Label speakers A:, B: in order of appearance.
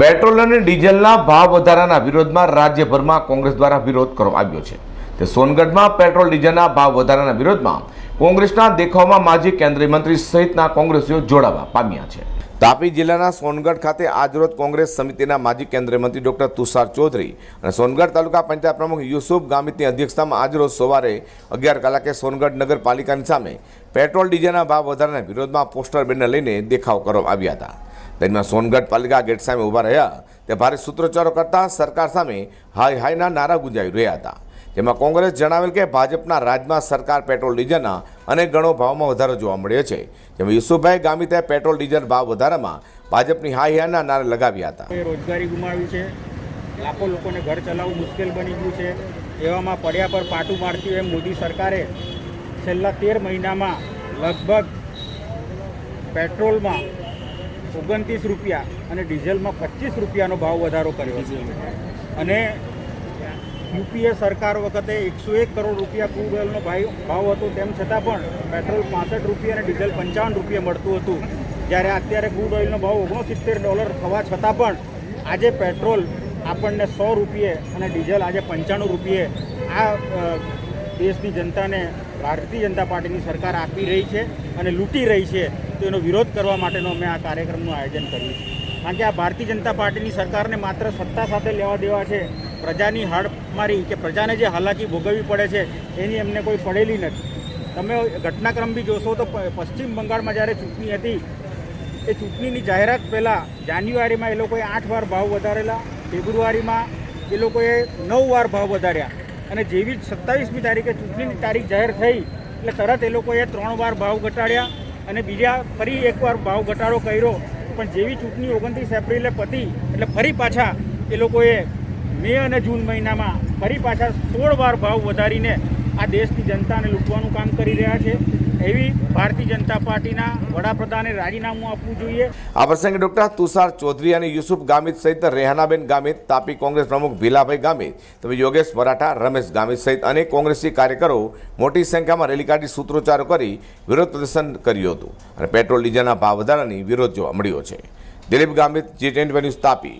A: Petrol અને ડીઝલના ભાવ વધારાના વિરોધમાં રાજ્યભરમાં કોંગ્રેસ દ્વારા વિરોધ કરવામાં આવ્યો છે. તે સોનગઢમાં પેટ્રોલ, ડીઝલના ભાવ વધારાના વિરોધમાં કોંગ્રેસના દેખાવમાં માજી કેન્દ્રીય મંત્રી સહિતના કોંગ્રેસીઓ જોડાવા પામ્યા છે. તાપી જિલ્લાના સોનગઢ ખાતે આજરોજ કોંગ્રેસ સમિતિના માજી કેન્દ્રીય મંત્રી ડોક્ટર તુષાર ચૌધરી અને સોનગઢ તાલુકા પંચાયત પ્રમુખ યુસુફ ગામિતની અધ્યક્ષતામાં આજરોજ સવારે અગિયાર કલાકે સોનગઢ નગરપાલિકાની સામે પેટ્રોલ, ડીઝલના ભાવ વધારાના વિરોધમાં પોસ્ટર બેનર લઈને દેખાવ કરવામાં આવ્યા હતા. દરમિયાન સોનગઢ પાલિકા ગેટ સામે ઊભા રહ્યા. તે ભારે સૂત્રોચ્ચારો કરતા સરકાર સામે હાય હાયના નારા ગુંજાવી રહ્યા હતા. જેમાં કોંગ્રેસ જણાવેલ કે ભાજપના રાજમાં સરકાર પેટ્રોલ ડીઝલના અનેક ગણો ભાવમાં વધારો જોવા મળ્યો છે. જેમાં યુસુફભાઈ ગામિતે પેટ્રોલ ડીઝલ ભાવ વધારામાં ભાજપની હાય હાયના નારા લગાવ્યા હતા.
B: રોજગારી ગુમાવી છે. લાખો લોકોને ઘર ચલાવવું મુશ્કેલ બની ગયું છે. એવામાં પડ્યા પર પાટું મારતી એમ મોદી સરકારે છેલ્લા તેર મહિનામાં લગભગ પેટ્રોલમાં ઓગણત્રીસ રૂપિયા અને ડીઝલમાં પચીસ રૂપિયાનો ભાવ વધારો કર્યો છે. અને યુપીએ સરકાર વખતે એકસો એક કરોડ રૂપિયા ક્રૂડ ઓઇલનો ભાવ હતો, તેમ છતાં પણ પેટ્રોલ પાસઠ રૂપિયા અને ડીઝલ પંચાવન રૂપિયા મળતું હતું. જ્યારે અત્યારે ક્રૂડ ઓઇલનો ભાવ ઓગણસિત્તેર ડોલર થવા છતાં પણ આજે પેટ્રોલ આપણને સો રૂપિયે અને ડીઝલ આજે પંચાણું રૂપિયે આ દેશની જનતાને, ભારતીય જનતા પાર્ટીની સરકાર આપી રહી છે અને લૂંટી રહી છે. તો એનો વિરોધ કરવા માટેનો અમે આ કાર્યક્રમનું આયોજન કર્યું છે. કારણ કે આ ભારતીય જનતા પાર્ટીની સરકારને માત્ર સત્તા સાથે લેવા દેવા છે, પ્રજાની હાડમારી કે પ્રજાને જે હાલાકી ભોગવવી પડે છે, એની એમને કોઈ પડેલી નથી. તમે ઘટનાક્રમ બી જોશો તો પશ્ચિમ બંગાળમાં જ્યારે ચૂંટણી હતી, એ ચૂંટણીની જાહેરાત પહેલાં જાન્યુઆરીમાં એ લોકોએ આઠ વાર ભાવ વધારેલા, ફેબ્રુઆરીમાં એ લોકોએ નવ વાર ભાવ વધાર્યા. અને જેવી જ સત્તાવીસમી તારીખે ચૂંટણીની તારીખ જાહેર થઈ, એટલે તરત એ લોકોએ ત્રણ વાર ભાવ ઘટાડ્યા. અને બીજા ફરી એકવાર ભાવ ઘટાડો કર્યો. પણ જેવી ચૂંટણી ઓગણત્રીસ એપ્રિલે પતી, એટલે ફરી પાછા એ લોકોએ મે અને જૂન મહિનામાં ફરી પાછા સોળ વાર ભાવ વધારીને આ દેશની જનતાને લૂંટવાનું કામ કરી રહ્યા છે. એવી ભારતીય જનતા પાર્ટીના વડાપ્રધાને રાજીનામું આપવું જોઈએ.
A: આ પ્રસંગે ડોક્ટર તુષાર ચૌધરી અને યુસુફ ગામિત સહિત રેહાનાબેન ગામિત, તાપી કોંગ્રેસ પ્રમુખ ભીલાભાઈ ગામિત, તેમજ યોગેશ મરાઠા રમેશ ગામિત સહિત અનેક કોંગ્રેસી કાર્યકરો મોટી સંખ્યામાં રેલી કાઢી સૂત્રોચ્ચારો કરી વિરોધ પ્રદર્શન કર્યું હતું. અને પેટ્રોલ, ડીઝલના ભાવ વધારાની વિરોધ જોવા મળ્યો છે. Dilip Gamit ji tent news Tapi.